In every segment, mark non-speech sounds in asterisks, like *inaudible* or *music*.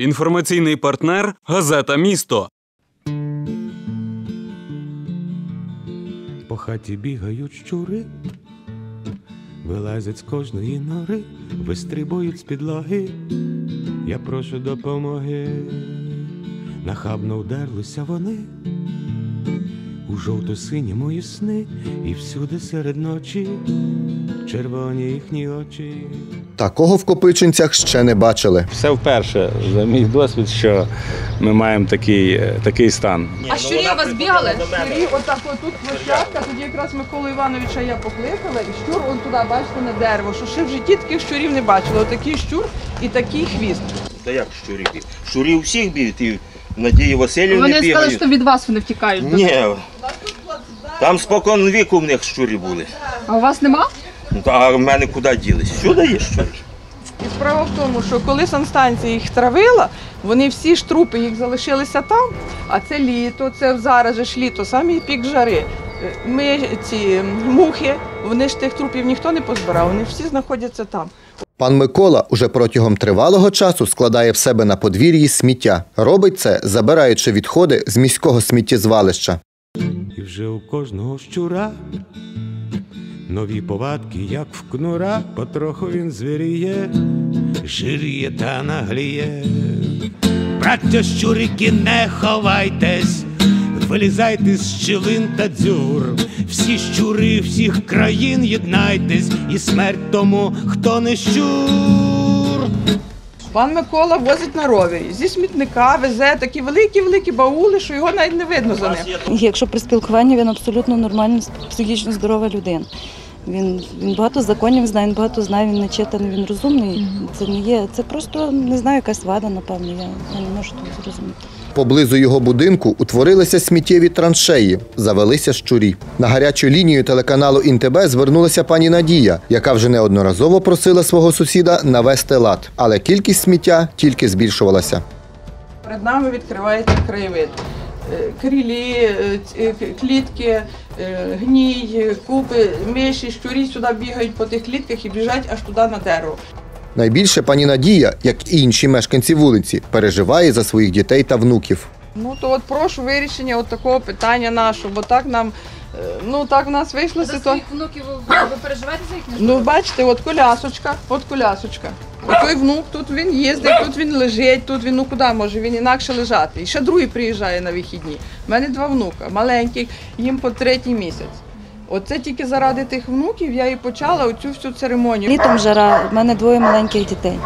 Інформаційний партнер газета Місто. По хаті бігають щури, вилазять з кожної нори, вистрибують з підлоги. Я прошу допомоги. Нахабно вдерлися вони у жовто-сині мої сни, і всюди серед ночі червоні їхні очі. Такого в Копичинцях ще не бачили. Все вперше за мій досвід, що ми маємо такий, е, такий стан. А щурі у вас бігали? Щурі, отак отут площадка, тоді якраз Миколу Івановича я покликала, і щур он туди, бачите, на дерево, що ще в житті таких щурів не бачила. Отакий щур і такий хвіст. Та як щурі бігають? Щурі всіх бігають, і Надії Васильівни Вони сказали, що від вас вони втікають. Ні, там спокон віку в них щурі були. А у вас нема? Ну, та, А в мене куди ділись? Сюди є щурі. І справа в тому, що коли санстанція їх травила, вони всі ж трупи їх залишилися там, а це літо, це зараз же ж літо, самий пік жари. Ми ці мухи, вони ж тих трупів ніхто не позбирав, вони всі знаходяться там. Пан Микола уже протягом тривалого часу складає в себе на подвір'ї сміття. Робить це, забираючи відходи з міського сміттєзвалища. І вже у кожного щура нові повадки, як в кнура, потроху він звіріє, жиріє та нагліє. Браття щурики, не ховайтесь, вилізайте з щілин та дзюр. Всі щури всіх країн єднайтесь, і смерть тому, хто не щур. Пан Микола возить на ровері, зі смітника везе такі великі-великі баули, що його навіть не видно за ним. Якщо при спілкуванні він абсолютно нормальна, психічно здорова людина. Він, він багато законів знає, він багато знає, він начитаний, він розумний. Це не є. Це просто не знаю, якась вада, напевно. Я, я не можу того зрозуміти. Поблизу його будинку утворилися сміттєві траншеї, завелися щурі. На гарячу лінію телеканалу «ІнТБ» звернулася пані Надія, яка вже неодноразово просила свого сусіда навести лад. Але кількість сміття тільки збільшувалася. Перед нами відкривається краєвид. Е, Крілі, е, е, клітки, гній, купи, миші, щурі сюди бігають по тих клітках і біжать аж туди на дерево. Найбільше пані Надія, як і інші мешканці вулиці, переживає за своїх дітей та внуків. Ну то от прошу вирішення от такого питання нашого, бо так нам, ну так в нас вийшла За ситуація. своїх внуків ви, ви переживаєте за їхнє Ну, бачите, от колясочка, от колясочка. Той внук, тут він їздить, тут він лежить, тут він ну куди може він інакше лежати. І ще другий приїжджає на вихідні. У мене два внука, маленьких, їм по третій місяць. Оце тільки заради тих внуків я і почала оцю всю церемонію. Літом жара, в мене двоє маленьких дітей.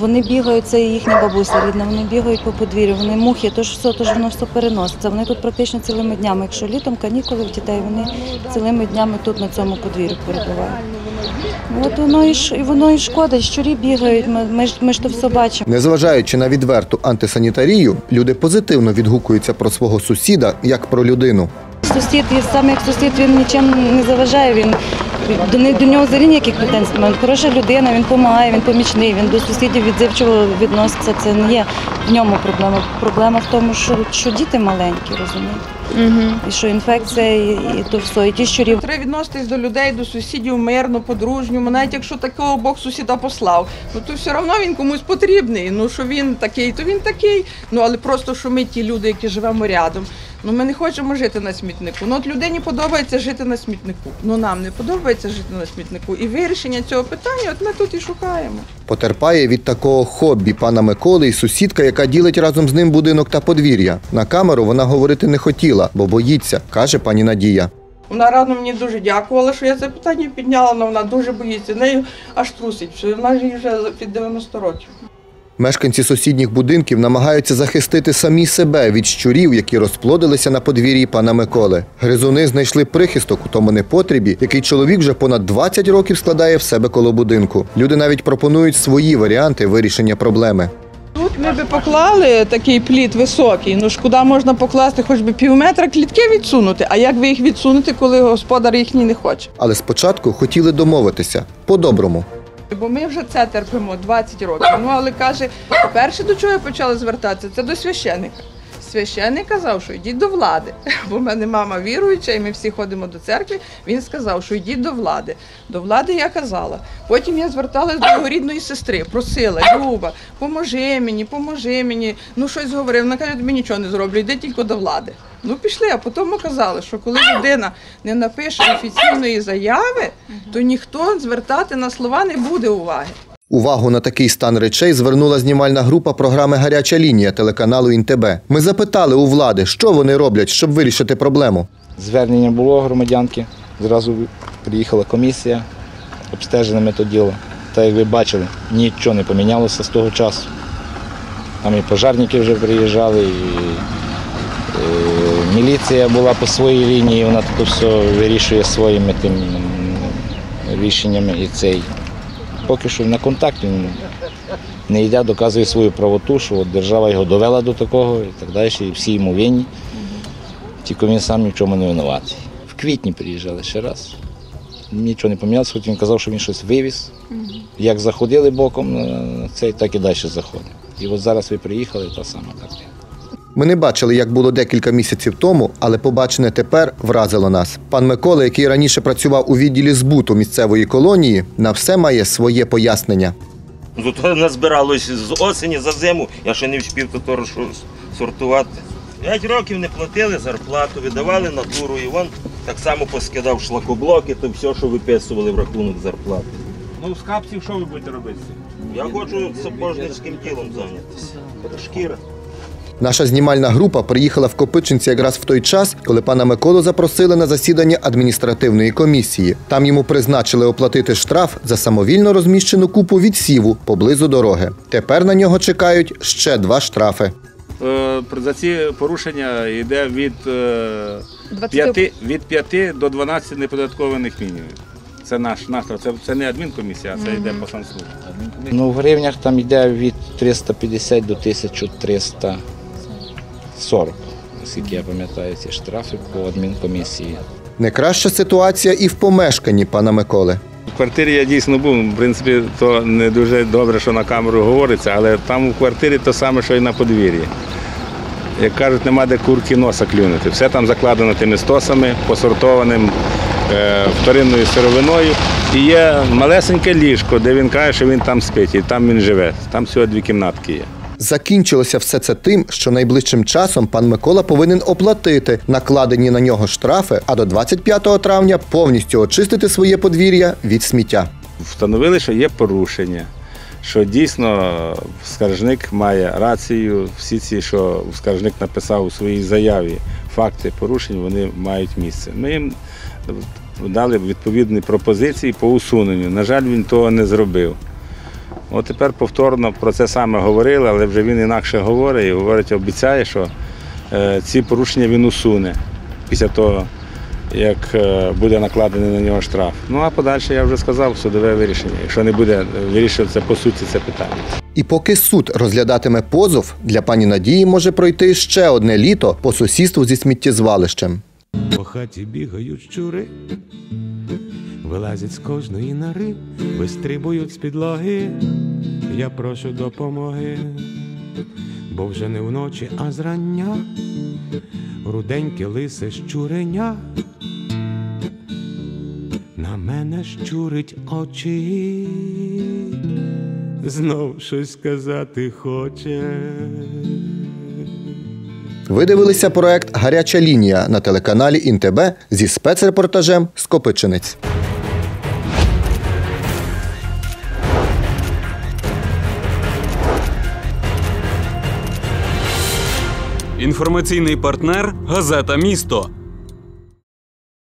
Вони бігають, це їхня бабуся рідна, вони бігають по подвір'ю, вони мухи, тож все, тож воно все переноситься. Вони тут практично цілими днями. Якщо літом канікули в дітей, вони цілими днями тут на цьому подвір'ю перебувають. От воно і воно і шкода, щурі бігають, ми, ми, ж, ми ж то все бачимо. Незважаючи на відверту антисанітарію, люди позитивно відгукуються про свого сусіда як про людину. Сусід, саме як сусід, він нічим не заважає. Він до, до нього взагалі ніяких претензій немає. Хороша людина, він допомагає, він помічний, він до сусідів відзивчиво відноситься. Це не є в ньому проблема. Проблема в тому, що, що діти маленькі, розумієте? І що інфекція, і, і то все, і ті щурі. Треба відноситись до людей, до сусідів мирно, по-дружньому. Навіть якщо такого Бог сусіда послав, ну то все одно він комусь потрібний. Ну що він такий, то він такий. Ну але просто що ми ті люди, які живемо рядом. Ну ми не хочемо жити на смітнику. Ну от людині подобається жити на смітнику. Ну нам не подобається жити на смітнику. І вирішення цього питання, от ми тут і шукаємо. Потерпає від такого хобі пана Миколи і сусідка, яка ділить разом з ним будинок та подвір'я. На камеру вона говорити не хотіла, бо боїться, каже пані Надія. Вона рано мені дуже дякувала, що я це питання підняла, але вона дуже боїться. Нею аж трусить. Вона вже під 90 років. Мешканці сусідніх будинків намагаються захистити самі себе від щурів, які розплодилися на подвір'ї пана Миколи. Гризуни знайшли прихисток у тому непотрібі, який чоловік вже понад 20 років складає в себе коло будинку. Люди навіть пропонують свої варіанти вирішення проблеми. Тут ми би поклали такий плід високий. Ну ж куди можна покласти хоч би пів метра клітки відсунути. А як ви їх відсунете, коли господар їхній не хоче? Але спочатку хотіли домовитися по-доброму. Бо ми вже це терпимо 20 років. Ну але каже, перше до чого я почала звертатися, це до священика. Священник казав, що йдіть до влади. *laughs* Бо в мене мама віруюча, і ми всі ходимо до церкви. Він сказав, що йдіть до влади. До влади я казала. Потім я зверталась до його рідної сестри, просила, Люба, поможи мені, поможи мені. Ну щось говорив. Вона каже, тобі нічого не зроблю, йди тільки до влади. Ну пішли, а потім ми казали, що коли людина не напише офіційної заяви, то ніхто звертати на слова не буде уваги. Увагу на такий стан речей звернула знімальна група програми Гаряча лінія телеканалу ІНТБ. Ми запитали у влади, що вони роблять, щоб вирішити проблему. Звернення було громадянки. Зразу приїхала комісія, обстежили ми. Та як ви бачили, нічого не помінялося з того часу. Там і пожарники вже приїжджали, і, е, міліція була по своїй лінії, вона тут все вирішує своїми тим рішеннями і цей. Поки що на контакт він не йде, доказує свою правоту, що от держава його довела до такого і так далі, і всі йому винні. Тільки він сам ні в чому не винуватий. В квітні приїжджали ще раз. Нічого не помінялося, хоч він казав, що він щось вивіз. Як заходили боком на цей, так і далі заходив. І от зараз ви приїхали, та сама картина. Ми не бачили, як було декілька місяців тому, але побачене тепер вразило нас. Пан Микола, який раніше працював у відділі збуту місцевої колонії, на все має своє пояснення. Ну то назбиралось з осені за зиму, я ще не встиг то сортувати. П'ять років не платили зарплату, видавали натуру, і він так само поскидав шлакоблоки, то все, що виписували в рахунок зарплати. Ну, з капців що ви будете робити? Я хочу сапожницьким ділом зайнятися. Шкіра. Наша знімальна група приїхала в Копичинці якраз в той час, коли пана Миколу запросили на засідання адміністративної комісії. Там йому призначили оплатити штраф за самовільно розміщену купу відсіву поблизу дороги. Тепер на нього чекають ще два штрафи. Е, За ці порушення йде від, е, 20 5, від 5 до 12 неподаткованих мінімумів. Це наш наш це, це не адмінкомісія, а це йде по санслужбі. Ну, в гривнях там йде від 350 до 1340, наскільки я пам'ятаю, ці штрафи по адмінкомісії. Не краща ситуація і в помешканні пана Миколи. В квартирі я дійсно був. В принципі, то не дуже добре, що на камеру говориться, але там у квартирі то саме, що і на подвір'ї. Як кажуть, нема де курки носа клюнути. Все там закладено тими стосами, посортованим е, вторинною сировиною. І є малесеньке ліжко, де він каже, що він там спить, і там він живе. Там всього дві кімнатки є. Закінчилося все це тим, що найближчим часом пан Микола повинен оплатити накладені на нього штрафи, а до 25 травня повністю очистити своє подвір'я від сміття. Встановили, що є порушення, що дійсно скаржник має рацію. Всі ці, що скаржник написав у своїй заяві, факти порушень, вони мають місце. Ми їм дали відповідні пропозиції по усуненню. На жаль, він того не зробив. От тепер повторно про це саме говорили, але вже він інакше говорить і говорить, обіцяє, що е, ці порушення він усуне після того, як е, буде накладений на нього штраф. Ну а подальше я вже сказав судове вирішення. Якщо не буде вирішуватися по суті це питання. І поки суд розглядатиме позов, для пані Надії може пройти ще одне літо по сусідству зі сміттєзвалищем. По хаті бігають щури, вилазять з кожної нори, вистрибують з підлоги. Я прошу допомоги, бо вже не вночі, а зрання, руденьке лисе щуреня. На мене щурить очі, знов щось сказати хоче. Ви дивилися проект Гаряча лінія на телеканалі ІНТБ зі спецрепортажем з Інформаційний партнер Газета Місто.